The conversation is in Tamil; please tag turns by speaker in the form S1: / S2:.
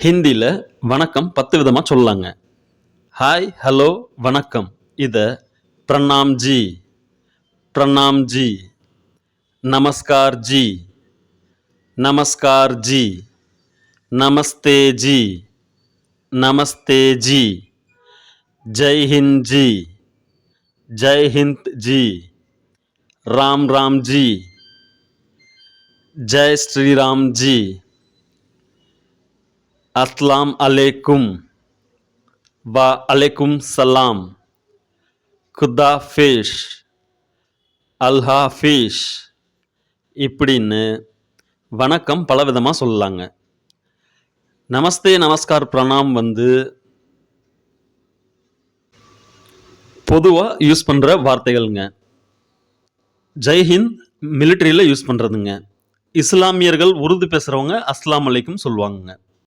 S1: ஹிந்தியில் வணக்கம் பத்து விதமாக சொல்லலாங்க. ஹாய் ஹலோ வணக்கம். இதை பிரணாம் ஜி பிரணாம் ஜி நமஸ்கார் ஜி நமஸ்கார் ஜி நமஸ்தே ஜி நமஸ்தே G Jai Hind G Jai Hind G Ram Ram ji Jai Shriram ji அஸ்லாம் அலைக்கும். வா அலைக்கும் சலாம். குதா ஃபேஷ். அல்ஹா ஃபீஷ். இப்படின்னு வணக்கம் பலவிதமாக சொல்லலாங்க. நமஸ்தே நமஸ்கார் பிரணாம் வந்து பொதுவாக யூஸ் பண்ணுற வார்த்தைகள்ங்க. ஜெய்ஹிந்த் மிலிட்ரியில் யூஸ் பண்ணுறதுங்க இஸ்லாமியர்கள் உருது பேசுகிறவங்க அஸ்லாம் அலைக்கும் சொல்லுவாங்கங்க.